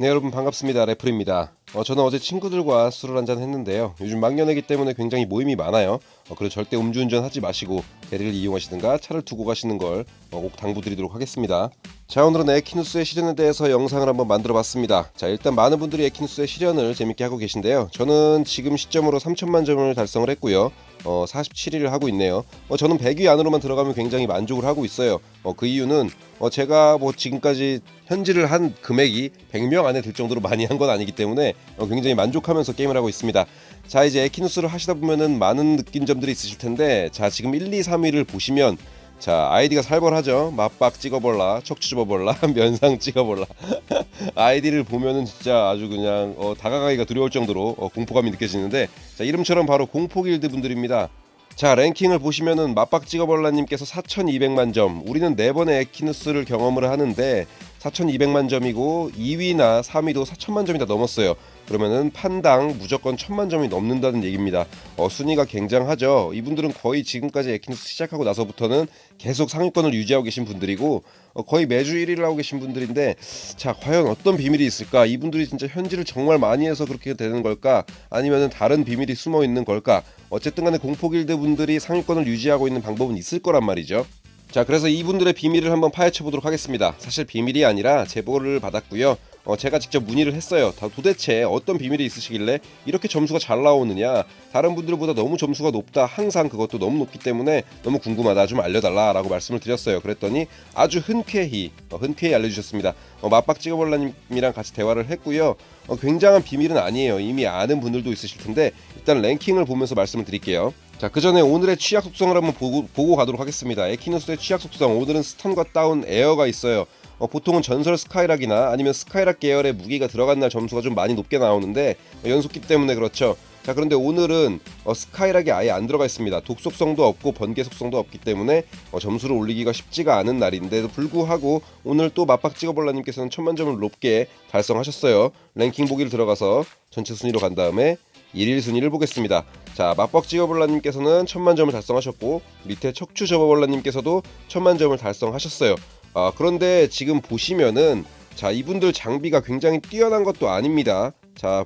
네 여러분 반갑습니다. 래플입니다. 어, 저는 어제 친구들과 술을 한잔 했는데요. 요즘 막년회기 때문에 굉장히 모임이 많아요. 어, 그래서 절대 음주운전 하지 마시고 대리를 이용하시든가 차를 두고 가시는 걸꼭 당부드리도록 하겠습니다. 자 오늘은 에키누스의 실현에 대해서 영상을 한번 만들어 봤습니다. 자 일단 많은 분들이 에키누스의 실현을 재밌게 하고 계신데요. 저는 지금 시점으로 3천만 점을 달성을 했고요 어, 47위를 하고 있네요. 어, 저는 100위 안으로만 들어가면 굉장히 만족을 하고 있어요. 어, 그 이유는 어, 제가 뭐 지금까지 현질을 한 금액이 100명 안에 들 정도로 많이 한 건 아니기 때문에 어, 굉장히 만족하면서 게임을 하고 있습니다. 자 이제 에키누스를 하시다 보면은 많은 느낀 점들이 있으실 텐데 자 지금 1, 2, 3위를 보시면 자 아이디가 살벌하죠. 맞박 찍어볼라 척추 접어볼라 면상 찍어볼라. 아이디를 보면은 진짜 아주 그냥 어, 다가가기가 두려울 정도로 어, 공포감이 느껴지는데 자 이름처럼 바로 공포길드 분들입니다. 자 랭킹을 보시면은 맞박 찍어볼라님께서 4200만 점. 우리는 네 번의 에키누스를 경험을 하는데 4200만 점이고 2위나 3위도 4000만 점이 다 넘었어요 그러면은 판당 무조건 1000만 점이 넘는다는 얘기입니다. 어, 순위가 굉장하죠. 이분들은 거의 지금까지 에키누스 시작하고 나서부터는 계속 상위권을 유지하고 계신 분들이고 어, 거의 매주 1위를 하고 계신 분들인데 자 과연 어떤 비밀이 있을까? 이분들이 진짜 현질을 정말 많이 해서 그렇게 되는 걸까? 아니면은 다른 비밀이 숨어 있는 걸까? 어쨌든 간에 공포길드 분들이 상위권을 유지하고 있는 방법은 있을 거란 말이죠. 자 그래서 이분들의 비밀을 한번 파헤쳐 보도록 하겠습니다. 사실 비밀이 아니라 제보를 받았고요 어, 제가 직접 문의를 했어요. 다 도대체 어떤 비밀이 있으시길래 이렇게 점수가 잘 나오느냐? 다른 분들보다 너무 점수가 높다. 항상 그것도 너무 높기 때문에 너무 궁금하다. 좀 알려달라 라고 말씀을 드렸어요. 그랬더니 아주 흔쾌히 어, 흔쾌히 알려주셨습니다. 어, 맞박 찍어볼라님이랑 같이 대화를 했고요. 어, 굉장한 비밀은 아니에요. 이미 아는 분들도 있으실 텐데 일단 랭킹을 보면서 말씀을 드릴게요. 자, 그 전에 오늘의 취약 속성을 한번 보고, 보고 가도록 하겠습니다. 에키노스의 취약 속성, 오늘은 스턴과 다운, 에어가 있어요. 어, 보통은 전설 스카이락이나 아니면 스카이락 계열의 무기가 들어간 날 점수가 좀 많이 높게 나오는데 어, 연속기 때문에 그렇죠. 자, 그런데 오늘은 어, 스카이락이 아예 안 들어가 있습니다. 독 속성도 없고 번개 속성도 없기 때문에 어, 점수를 올리기가 쉽지가 않은 날인데도 불구하고 오늘 또 맞박 찍어볼라님께서는 천만 점을 높게 달성하셨어요. 랭킹 보기를 들어가서 전체 순위로 간 다음에 1일 순위를 보겠습니다. 자, 맞박 찍어볼라님께서는 천만 점을 달성하셨고 밑에 척추 접어볼라님께서도 천만 점을 달성하셨어요. 아, 그런데 지금 보시면은 자, 이분들 장비가 굉장히 뛰어난 것도 아닙니다. 자,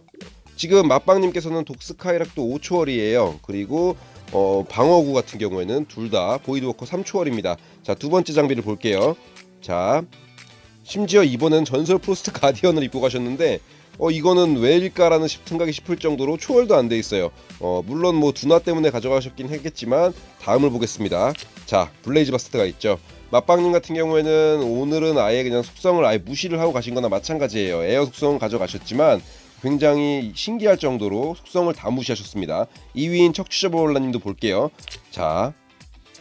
지금 맞박님께서는 독스카이락도 5초월이에요. 그리고 어, 방어구 같은 경우에는 둘 다 보이드워커 3초월입니다. 자, 두 번째 장비를 볼게요. 자, 심지어 이번엔 전설 프로스트 가디언을 입고 가셨는데 어 이거는 왜일까라는 생각이 싶을 정도로 초월도 안 돼 있어요. 어 물론 뭐 두나 때문에 가져가셨긴 했겠지만 다음을 보겠습니다. 자 블레이즈 바스트가 있죠. 맞방님 같은 경우에는 오늘은 아예 그냥 속성을 아예 무시를 하고 가신 거나 마찬가지예요. 에어 속성 가져가셨지만 굉장히 신기할 정도로 속성을 다 무시하셨습니다. 2위인 척추저버올라님도 볼게요. 자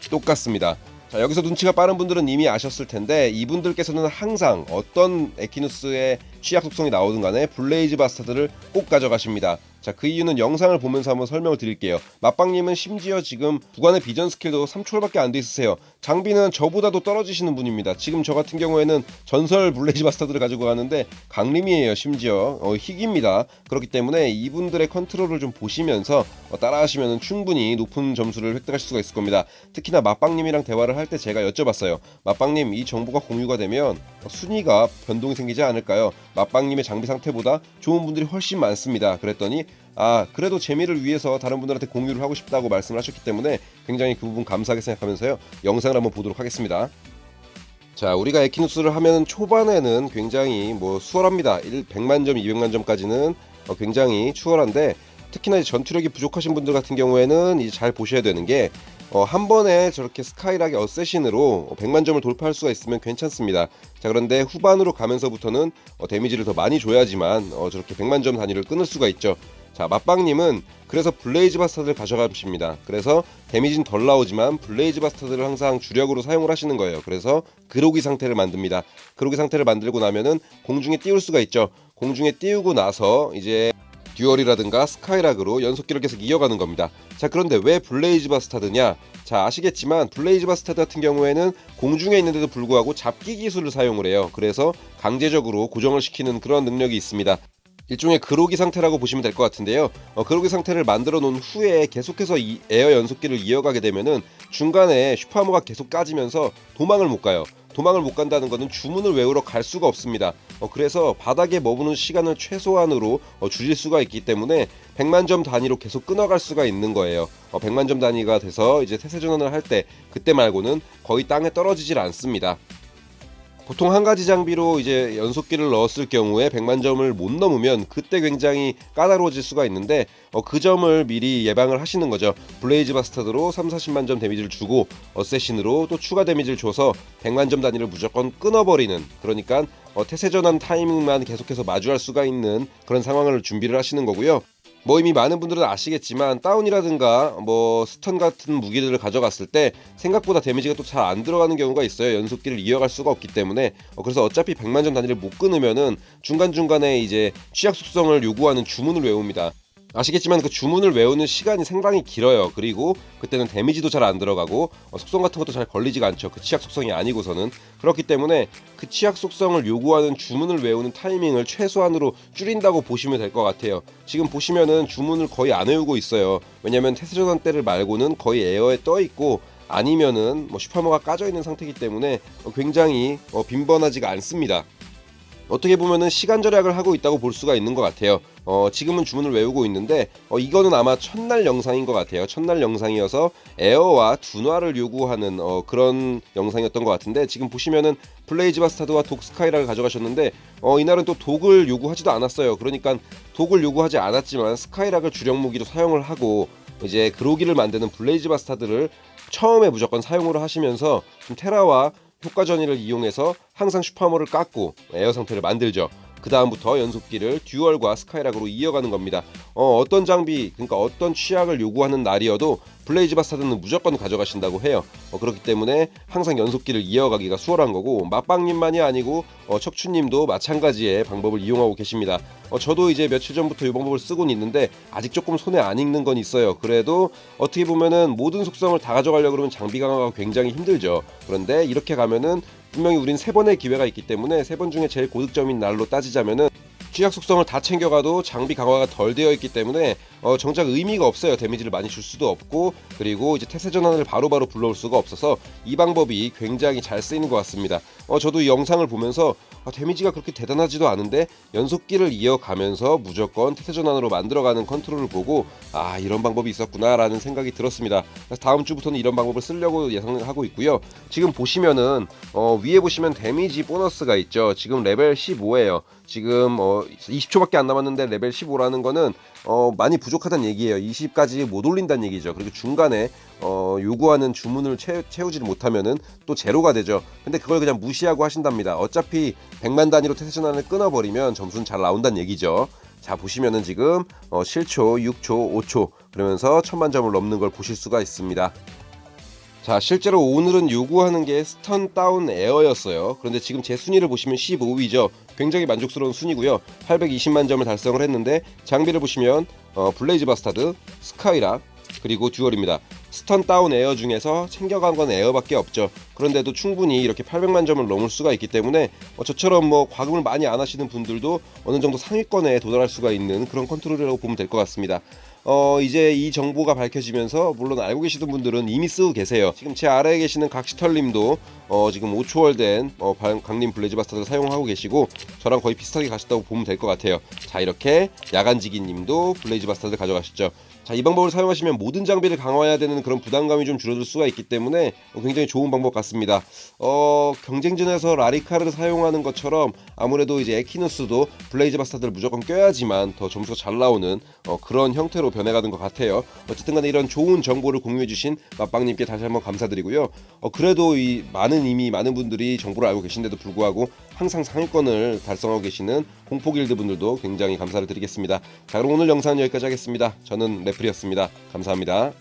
똑같습니다. 자, 여기서 눈치가 빠른 분들은 이미 아셨을 텐데 이분들께서는 항상 어떤 에키누스의 취약 속성이 나오든 간에 블레이즈 바스타드를 꼭 가져가십니다. 자, 그 이유는 영상을 보면서 한번 설명을 드릴게요. 맞방님은 심지어 지금 부관의 비전 스킬도 3초월밖에 안 돼 있으세요. 장비는 저보다도 떨어지시는 분입니다. 지금 저 같은 경우에는 전설 블레이즈 바스타드를 가지고 가는데 강림이에요. 심지어 어, 희귀입니다. 그렇기 때문에 이분들의 컨트롤을 좀 보시면서 어, 따라하시면 충분히 높은 점수를 획득하실 수가 있을 겁니다. 특히나 맞방님이랑 대화를 할 때 제가 여쭤봤어요. 맞방님 이 정보가 공유가 되면 어, 순위가 변동이 생기지 않을까요? 맞방님의 장비 상태보다 좋은 분들이 훨씬 많습니다. 그랬더니 아 그래도 재미를 위해서 다른 분들한테 공유를 하고 싶다고 말씀을 하셨기 때문에 굉장히 그 부분 감사하게 생각하면서요 영상을 한번 보도록 하겠습니다. 자 우리가 에키누스를 하면 초반에는 굉장히 뭐 수월합니다. 1, 100만 점, 200만 점까지는 어, 굉장히 추월한데 특히나 전투력이 부족하신 분들 같은 경우에는 이제 잘 보셔야 되는 게 어, 한 번에 저렇게 스카이락의 어쌔신으로 100만 점을 돌파할 수가 있으면 괜찮습니다. 자 그런데 후반으로 가면서부터는 어, 데미지를 더 많이 줘야지만 어, 저렇게 100만 점 단위를 끊을 수가 있죠. 자 맞빵님은 그래서 블레이즈 바스타드를 가져가십니다. 그래서 데미지는 덜 나오지만 블레이즈 바스타드를 항상 주력으로 사용을 하시는 거예요. 그래서 그로기 상태를 만듭니다. 그로기 상태를 만들고 나면은 공중에 띄울 수가 있죠. 공중에 띄우고 나서 이제 듀얼이라든가 스카이락으로 연속기를 계속 이어가는 겁니다. 자 그런데 왜 블레이즈 바스타드냐? 자 아시겠지만 블레이즈 바스타드 같은 경우에는 공중에 있는데도 불구하고 잡기 기술을 사용을 해요. 그래서 강제적으로 고정을 시키는 그런 능력이 있습니다. 일종의 그로기 상태라고 보시면 될 것 같은데요. 어, 그로기 상태를 만들어 놓은 후에 계속해서 이 에어 연속기를 이어가게 되면은 중간에 슈퍼하머가 계속 까지면서 도망을 못 가요. 도망을 못 간다는 것은 주문을 외우러 갈 수가 없습니다. 어, 그래서 바닥에 머무는 시간을 최소한으로 어, 줄일 수가 있기 때문에 100만 점 단위로 계속 끊어갈 수가 있는 거예요. 어, 100만 점 단위가 돼서 이제 태세 전환을 할 때 그때 말고는 거의 땅에 떨어지질 않습니다. 보통 한 가지 장비로 이제 연속기를 넣었을 경우에 100만 점을 못 넘으면 그때 굉장히 까다로워질 수가 있는데 어, 그 점을 미리 예방을 하시는 거죠. 블레이즈 바스타드로 3, 40만 점 데미지를 주고 어쌔신으로 또 추가 데미지를 줘서 100만 점 단위를 무조건 끊어버리는 그러니까 어, 태세 전환 타이밍만 계속해서 마주할 수가 있는 그런 상황을 준비를 하시는 거고요. 뭐 이미 많은 분들은 아시겠지만 다운이라든가 뭐 스턴 같은 무기들을 가져갔을 때 생각보다 데미지가 또 잘 안 들어가는 경우가 있어요. 연속기를 이어갈 수가 없기 때문에 어, 그래서 어차피 100만 점 단위를 못 끊으면은 중간중간에 이제 취약 속성을 요구하는 주문을 외웁니다. 아시겠지만 그 주문을 외우는 시간이 상당히 길어요. 그리고 그때는 데미지도 잘 안 들어가고 어, 속성 같은 것도 잘 걸리지가 않죠. 그 치약 속성이 아니고서는 그렇기 때문에 그 치약 속성을 요구하는 주문을 외우는 타이밍을 최소한으로 줄인다고 보시면 될 것 같아요. 지금 보시면은 주문을 거의 안 외우고 있어요. 왜냐면 테스전환 때를 말고는 거의 에어에 떠 있고 아니면은 뭐 슈퍼머가 까져 있는 상태이기 때문에 어, 굉장히 어, 빈번하지가 않습니다. 어떻게 보면은 시간 절약을 하고 있다고 볼 수가 있는 것 같아요. 어, 지금은 주문을 외우고 있는데 어, 이거는 아마 첫날 영상인 것 같아요. 첫날 영상이어서 에어와 둔화를 요구하는 어, 그런 영상이었던 것 같은데 지금 보시면은 블레이즈 바스타드와 독 스카이라를 가져가셨는데 어, 이날은 또 독을 요구하지도 않았어요. 그러니까 독을 요구하지 않았지만 스카이락을 주력 무기로 사용을 하고 이제 그로기를 만드는 블레이즈 바스타드를 처음에 무조건 사용을 하시면서 좀 테라와 효과 전이를 이용해서 항상 슈퍼머를 깎고 에어 상태를 만들죠. 그 다음부터 연속기를 듀얼과 스카이락으로 이어가는 겁니다. 어, 어떤 장비, 그러니까 어떤 취약을 요구하는 날이어도 블레이즈 바스타드는 무조건 가져가신다고 해요. 어, 그렇기 때문에 항상 연속기를 이어가기가 수월한 거고 맛빵님만이 아니고 어, 척추님도 마찬가지의 방법을 이용하고 계십니다. 어, 저도 이제 며칠 전부터 이 방법을 쓰고 있는데 아직 조금 손에 안 익는 건 있어요. 그래도 어떻게 보면은 모든 속성을 다 가져가려고 그러면 장비 강화가 굉장히 힘들죠. 그런데 이렇게 가면은 분명히 우린 세 번의 기회가 있기 때문에 세 번 중에 제일 고득점인 날로 따지자면은 취약 속성을 다 챙겨가도 장비 강화가 덜 되어 있기 때문에 어, 정작 의미가 없어요. 데미지를 많이 줄 수도 없고 그리고 이제 태세 전환을 바로바로 불러올 수가 없어서 이 방법이 굉장히 잘 쓰이는 것 같습니다. 어, 저도 이 영상을 보면서 아, 데미지가 그렇게 대단하지도 않은데 연속기를 이어가면서 무조건 태세 전환으로 만들어가는 컨트롤을 보고 아 이런 방법이 있었구나라는 생각이 들었습니다. 그래서 다음 주부터는 이런 방법을 쓰려고 예상하고 있고요. 지금 보시면은 어, 위에 보시면 데미지 보너스가 있죠. 지금 레벨 15예요. 지금 어, 20초밖에 안 남았는데 레벨 15라는 거는 어, 많이 부족하다는 얘기예요. 20까지 못 올린다는 얘기죠. 그리고 중간에 어, 요구하는 주문을 채, 채우지를 못하면은 또 제로가 되죠. 근데 그걸 그냥 무시하고 하신답니다. 어차피 100만 단위로 태세 전환을 끊어버리면 점수는 잘 나온다는 얘기죠. 자 보시면은 지금 어, 7초, 6초, 5초 그러면서 천만 점을 넘는 걸 보실 수가 있습니다. 자 실제로 오늘은 요구하는 게 스턴 다운 에어였어요. 그런데 지금 제 순위를 보시면 15위죠. 굉장히 만족스러운 순위고요. 820만 점을 달성을 했는데 장비를 보시면 어, 블레이즈 바스타드 스카이락 그리고 듀얼입니다. 스턴 다운 에어 중에서 챙겨간 건 에어밖에 없죠. 그런데도 충분히 이렇게 800만 점을 넘을 수가 있기 때문에 어, 저처럼 뭐 과금을 많이 안 하시는 분들도 어느 정도 상위권에 도달할 수가 있는 그런 컨트롤이라고 보면 될 것 같습니다 어 이제 이 정보가 밝혀지면서 물론 알고 계시던 분들은 이미 쓰고 계세요. 지금 제 아래에 계시는 각시털님도 어 지금 5초월 된 어, 강림 블레이즈 바스타를 사용하고 계시고 저랑 거의 비슷하게 가셨다고 보면 될 것 같아요. 자 이렇게 야간지기님도 블레이즈 바스타를 가져가셨죠. 자, 이 방법을 사용하시면 모든 장비를 강화해야 되는 그런 부담감이 좀 줄어들 수가 있기 때문에 굉장히 좋은 방법 같습니다. 어, 경쟁전에서 라리카를 사용하는 것처럼 아무래도 이제 에키누스도 블레이즈 바스타드를 무조건 껴야지만 더 점수가 잘 나오는 어, 그런 형태로 변해가는 것 같아요. 어쨌든 간에 이런 좋은 정보를 공유해주신 맛빵님께 다시 한번 감사드리고요. 어, 그래도 이 많은 이미 많은 분들이 정보를 알고 계신데도 불구하고 항상 상위권을 달성하고 계시는 공포길드 분들도 굉장히 감사를 드리겠습니다. 자 그럼 오늘 영상은 여기까지 하겠습니다. 저는 레플이었습니다. 감사합니다.